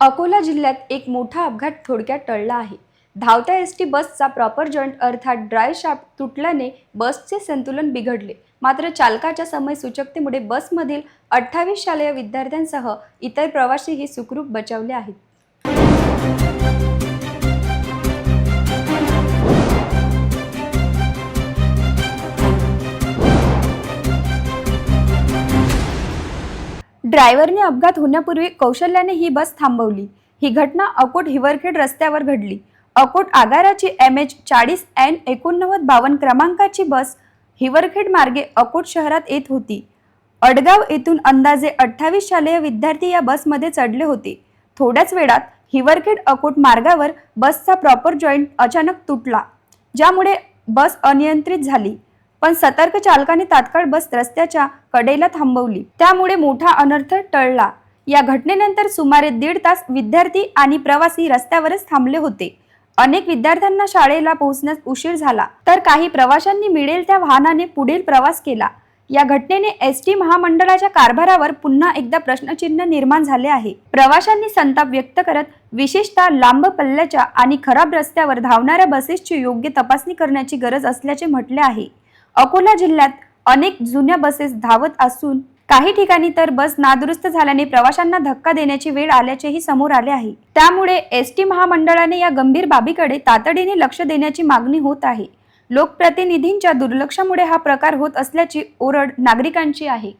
अकोला जिल्ह्यात एक मोठा अपघात थोडक्यात टळला आहे. धावत्या एस टी बसचा प्रॉपर जॉईंट अर्थात ड्राय शाफ्ट तुटल्याने बसचे संतुलन बिघडले. मात्र चालकाच्या समय सूचकतेमुळे बसमधील अठ्ठावीस शालेय विद्यार्थ्यांसह इतर प्रवासीही सुखरूप बचावले आहेत. ड्रायव्हरने अपघात होण्यापूर्वी कौशल्याने ही बस थांबवली. ही घटना अकोट हिवरखेड रस्त्यावर घडली. अकोट आगाराची एम एच चाळीस एन एकोणनव्वद बावन्न क्रमांकाची बस हिवरखेड मार्गे अकोट शहरात येत होती. अडगाव येथून अंदाजे अठ्ठावीस शालेय विद्यार्थी या बसमध्ये चढले होते. थोड्याच वेळात हिवरखेड अकोट मार्गावर बसचा प्रॉपर जॉईंट अचानक तुटला ज्यामुळे बस अनियंत्रित झाली. पण सतर्क चालकाने तात्काळ बस रस्त्याच्या कडेला थांबवली. त्यामुळे मोठा अनर्थ टळला. या घटनेनंतर सुमारे दीड तास विद्यार्थी आणि प्रवासी रस्त्यावरच थांबले होते. अनेक विद्यार्थ्यांना शाळेला पोहोचण्यास उशीर झाला. तर काही प्रवाशांनी मिळेल त्या वाहनाने पुढील प्रवास केला. या घटनेने एस टी महामंडळाच्या कारभारावर पुन्हा एकदा प्रश्नचिन्ह निर्माण झाले आहे. प्रवाशांनी संताप व्यक्त करत विशेषतः लांब पल्ल्याच्या आणि खराब रस्त्यावर धावणाऱ्या बसेसची योग्य तपासणी करण्याची गरज असल्याचे म्हटले आहे. अकोला जिल्ह्यात अनेक जुन्या बसेस धावत असून काही ठिकाणी तर बस नादुरुस्त झाल्याने प्रवाशांना धक्का देण्याची वेळ आल्याचेही समोर आले आहे. त्यामुळे एस टी महामंडळाने या गंभीर बाबीकडे तातडीने लक्ष देण्याची मागणी होत आहे. लोकप्रतिनिधींच्या दुर्लक्षामुळे हा प्रकार होत असल्याची ओरड नागरिकांची आहे.